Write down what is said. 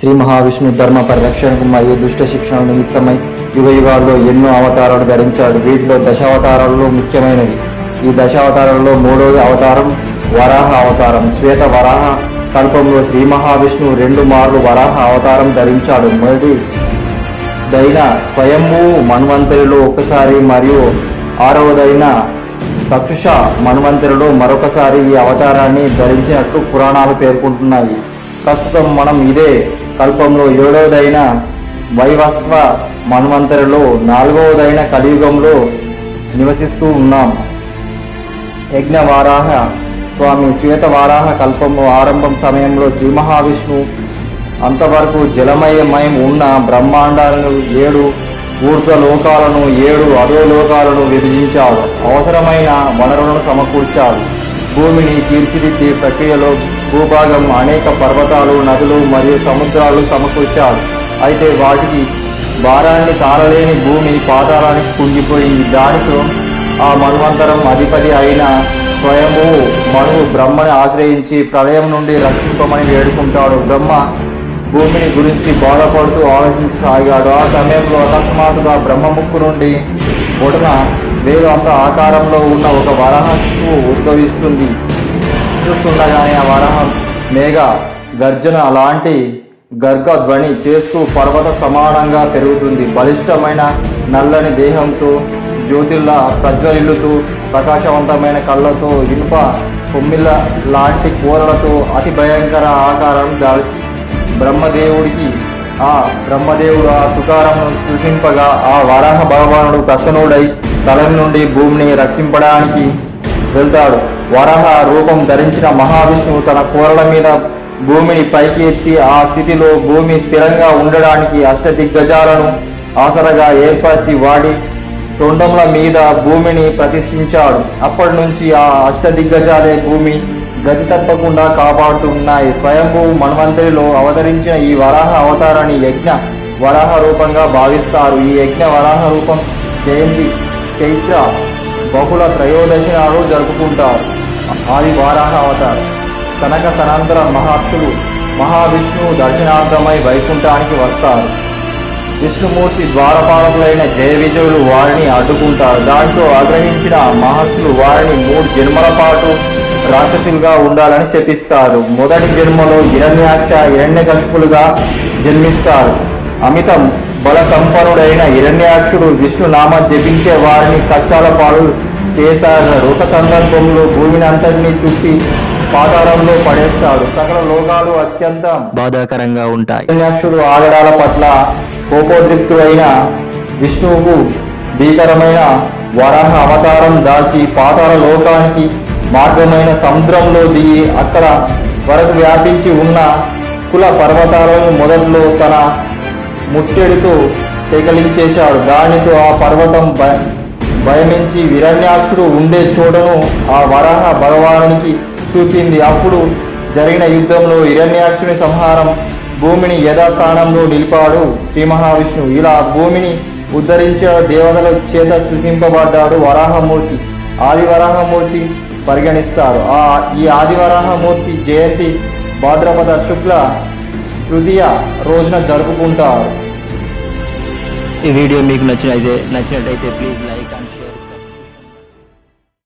శ్రీ మహావిష్ణు ధర్మ పరిరక్షణకు మరియు దుష్ట శిక్షణ నిమిత్తమై యుగ యుగాల్లో ఎన్నో అవతారాలు ధరించాడు. వీటిలో దశావతారాలలో ముఖ్యమైనవి. ఈ దశావతారాలలో మూడవ అవతారం వరాహ అవతారం. శ్వేత వరాహ కల్పంలో శ్రీ మహావిష్ణువు రెండు మార్లు వరాహ అవతారం ధరించాడు. మొదటి దైన స్వయంభూ మన్వంతరిలో ఒకసారి మరియు ఆరవదైన తక్షుష మన్వంతరిలో మరొకసారి ఈ అవతారాన్ని ధరించినట్లు పురాణాలు పేర్కొంటున్నాయి. ప్రస్తుతం మనం ఇదే కల్పంలో ఏడవదైన వైవస్త్వ మన్వంతరలో నాలుగవదైన కలియుగంలో నివసిస్తూ ఉన్నాం. యజ్ఞవారాహ స్వామి శ్వేతవారాహ కల్పము ఆరంభం సమయంలో శ్రీ మహావిష్ణు అంతవరకు జలమయమయం ఉన్న బ్రహ్మాండాలను ఏడు ఊర్ధ్వలోకాలను ఏడు అధోలోకాలను విభజించాడు అవసరమైన వనరులను సమకూర్చాడు భూమిని తీర్చిదిద్దే ప్రక్రియలో భూభాగం అనేక పర్వతాలు నదులు మరియు సముద్రాలు సమకూర్చాడు అయితే వాటికి భారాన్ని తాళలేని భూమి పాతాళానికి కుంగిపోయింది. దానితో ఆ మన్వంతరం అధిపతి అయిన స్వయము మనువు బ్రహ్మని ఆశ్రయించి ప్రళయం నుండి రక్షింపమని వేడుకుంటాడు. బ్రహ్మ భూమిని గురించి బాధపడుతూ ఆలోచించసాగాడు. ఆ సమయంలో అకస్మాత్తుగా బ్రహ్మముక్కు నుండి పొడన వేరు అంత ఆకారంలో ఉన్న ఒక వరాహ శిశువు ఉద్భవిస్తుంది. చూస్తుండగానే ఆ వరాహం మేఘ గర్జన అలాంటి గర్గ ధ్వని చేస్తూ పర్వత సమానంగా పెరుగుతుంది. బలిష్టమైన నల్లని దేహంతో జ్యోతిల్లా ప్రజ్వలిల్లుతూ ప్రకాశవంతమైన కళ్ళతో ఇనుప కొమ్మిళ్ళ లాంటి కూరలతో అతి భయంకర ఆకారం దాల్చి బ్రహ్మదేవుడికి ఆ బ్రహ్మదేవుడు ఆ సుకారమును సృష్టింపగా ఆ వరాహ భగవానుడు ప్రసన్నుడై తలం నుండి భూమిని రక్షింపడానికి వెళ్తాడు. వరహ రూపం ధరించిన మహావిష్ణువు తన కోరల మీద భూమిని పైకి ఎత్తి ఆ స్థితిలో భూమి స్థిరంగా ఉండడానికి అష్టదిగ్గజాలను ఆసరగా ఏర్పరిచి వాడి తొండముల మీద భూమిని ప్రతిష్ఠించాడు. అప్పటి నుంచి ఆ అష్టదిగ్గజాలే భూమి గతి తప్పకుండా కాపాడుతూ ఉన్నాయి స్వయంభూ మన్వంతరిలో అవతరించిన ఈ వరాహ అవతారాన్ని యజ్ఞ వరాహ రూపంగా భావిస్తారు. ఈ యజ్ఞ వరాహ రూపం జయంతి చైత్ర బహుళ త్రయోదశి నాడు జరుపుకుంటారు. ఆది వారాహ అవతారం కనక సనంతర మహర్షులు మహావిష్ణువు దర్శనార్థమై వైకుంఠానికి వస్తారు. విష్ణుమూర్తి ద్వారపాలకులైన జయ విజయులు వారిని అడ్డుకుంటారు. దాంతో ఆగ్రహించిన మహర్షులు వారిని మూడు జన్మల పాటు రాక్షసులుగా ఉండాలని శపిస్తారు. మొదటి జన్మలో హిరణ్యాక్ష హిరణ్యకశిపులుగా జన్మిస్తారు. అమితం బల సంపన్నుడైన హిరణ్యాక్షుడు విష్ణునామ జపించే వారిని కష్టాల పాలు చేశాడు. ఒక సందర్భంలో భూమిని అంతటినీ చుట్టి పాతాళంలో పడేస్తాడు. సకల లోకాలు అత్యంత బాధాకరంగా ఉంటాయి. హిరణ్యాక్షుడు ఆగడాల పట్ల కోపోద్రిక్తుడైన విష్ణువుకు భీకరమైన వరాహ అవతారం దాచి పాతాల లోకానికి మార్గమైన సముద్రంలో దిగి అక్కడ వరకు వ్యాపించి ఉన్న కుల పర్వతాలను మొదట్లో తన ముట్టెడుతూ తెగలించేశాడు దానితో ఆ పర్వతం భయ భయమించి విరణ్యాక్షుడు ఉండే చోటను ఆ వరాహ భగవానునికి చూపింది. అప్పుడు జరిగిన యుద్ధంలో హిరణ్యాక్షుని సంహారం భూమిని యథాస్థానంలో నిలిపాడు శ్రీ మహావిష్ణువు ఇలా భూమిని ఉద్ధరించే దేవతల చేత సృష్టింపబడ్డాడు వరాహమూర్తి. ఆదివరాహమూర్తి పరిగణిస్తారు. ఆ ఈ ఆదివరాహమూర్తి జయంతి భాద్రపద శుక్ల తృతీయ రోజున జరుపుకుంటారు. ఈ వీడియో మీకు నచ్చినైతే నచ్చినట్టయితే ప్లీజ్ లైక్